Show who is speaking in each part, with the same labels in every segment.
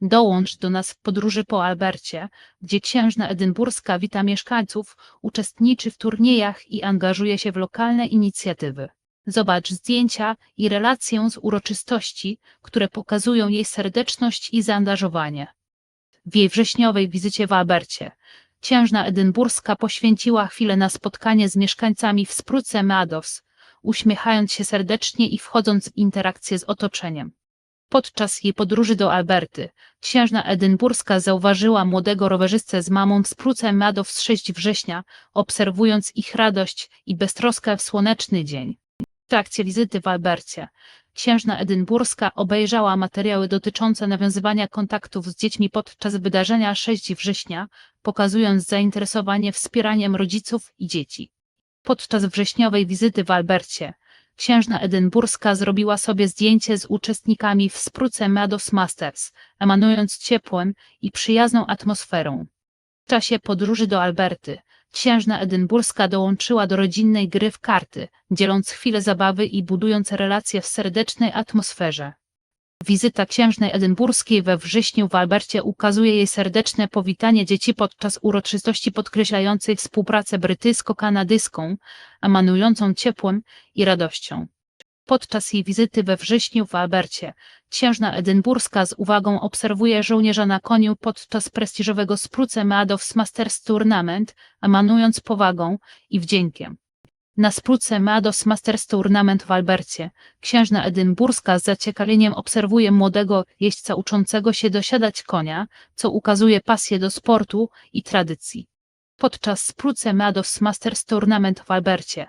Speaker 1: Dołącz do nas w podróży po Albercie, gdzie księżna edynburska wita mieszkańców, uczestniczy w turniejach i angażuje się w lokalne inicjatywy. Zobacz zdjęcia i relacje z uroczystości, które pokazują jej serdeczność i zaangażowanie. W jej wrześniowej wizycie w Albercie księżna edynburska poświęciła chwilę na spotkanie z mieszkańcami w Spruce Meadows, uśmiechając się serdecznie i wchodząc w interakcję z otoczeniem. Podczas jej podróży do Alberty, księżna edynburska zauważyła młodego rowerzystę z mamą w Spruce Meadows 6 września, obserwując ich radość i beztroskę w słoneczny dzień. W trakcie wizyty w Albercie, księżna edynburska obejrzała materiały dotyczące nawiązywania kontaktów z dziećmi podczas wydarzenia 6 września, pokazując zainteresowanie wspieraniem rodziców i dzieci. Podczas wrześniowej wizyty w Albercie, księżna edynburska zrobiła sobie zdjęcie z uczestnikami w Spruce Meadows Masters, emanując ciepłem i przyjazną atmosferą. W czasie podróży do Alberty, księżna edynburska dołączyła do rodzinnej gry w karty, dzieląc chwilę zabawy i budując relacje w serdecznej atmosferze. Wizyta księżnej edynburskiej we wrześniu w Albercie ukazuje jej serdeczne powitanie dzieci podczas uroczystości podkreślającej współpracę brytyjsko-kanadyjską, emanującą ciepłem i radością. Podczas jej wizyty we wrześniu w Albercie, księżna edynburska z uwagą obserwuje żołnierza na koniu podczas prestiżowego Spruce Meadows Masters Tournament, emanując powagą i wdziękiem. Na Spruce Meadows Masters Tournament w Albercie, księżna edynburska z zaciekawieniem obserwuje młodego jeźdźca uczącego się dosiadać konia, co ukazuje pasję do sportu i tradycji. Podczas Spruce Meadows Masters Tournament w Albercie,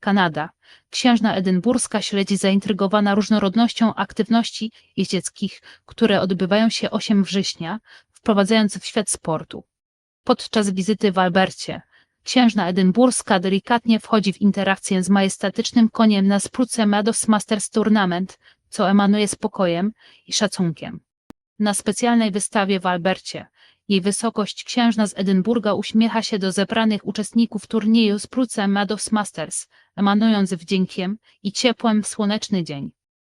Speaker 1: Kanada, księżna edynburska śledzi zaintrygowana różnorodnością aktywności jeździeckich, które odbywają się 8 września, wprowadzając w świat sportu. Podczas wizyty w Albercie, księżna edynburska delikatnie wchodzi w interakcję z majestatycznym koniem na Spruce Meadows Masters Tournament, co emanuje spokojem i szacunkiem. Na specjalnej wystawie w Albercie, jej wysokość księżna z Edynburga uśmiecha się do zebranych uczestników turnieju Spruce Meadows Masters, emanując wdziękiem i ciepłem w słoneczny dzień.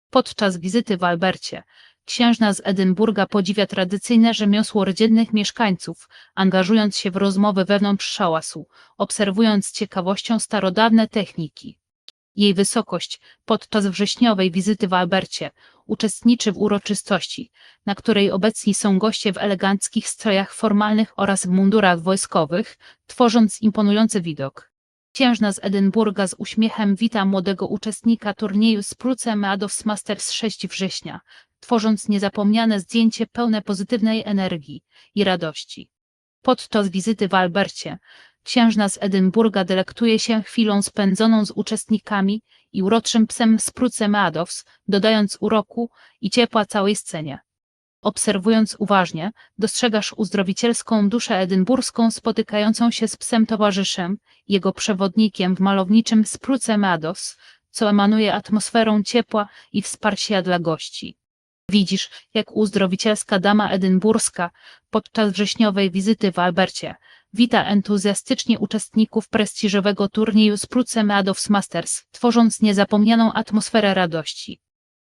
Speaker 1: Podczas wizyty w Albercie, księżna z Edynburga podziwia tradycyjne rzemiosło rodzinnych mieszkańców, angażując się w rozmowy wewnątrz szałasu, obserwując z ciekawością starodawne techniki. Jej wysokość podczas wrześniowej wizyty w Albercie uczestniczy w uroczystości, na której obecni są goście w eleganckich strojach formalnych oraz w mundurach wojskowych, tworząc imponujący widok. Księżna z Edynburga z uśmiechem wita młodego uczestnika turnieju Spruce Meadows Masters 6 września, tworząc niezapomniane zdjęcie pełne pozytywnej energii i radości. Podczas wizyty w Albercie, księżna z Edynburga delektuje się chwilą spędzoną z uczestnikami i uroczym psem Spruce Meadows, dodając uroku i ciepła całej scenie. Obserwując uważnie, dostrzegasz uzdrowicielską duszę edynburską spotykającą się z psem towarzyszem, jego przewodnikiem w malowniczym Spruce Meadows, co emanuje atmosferą ciepła i wsparcia dla gości. Widzisz, jak uzdrowicielska dama edynburska podczas wrześniowej wizyty w Albercie wita entuzjastycznie uczestników prestiżowego turnieju Spruce Meadows Masters, tworząc niezapomnianą atmosferę radości.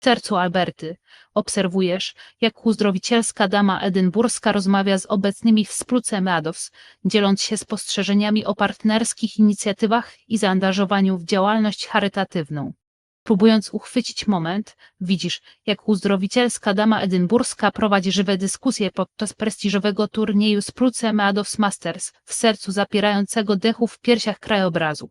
Speaker 1: W sercu Alberty obserwujesz, jak uzdrowicielska dama edynburska rozmawia z obecnymi w Spruce Meadows, dzieląc się spostrzeżeniami o partnerskich inicjatywach i zaangażowaniu w działalność charytatywną. Próbując uchwycić moment, widzisz, jak uzdrowicielska dama edynburska prowadzi żywe dyskusje podczas prestiżowego turnieju Spruce Meadows Masters w sercu zapierającego dechu w piersiach krajobrazu.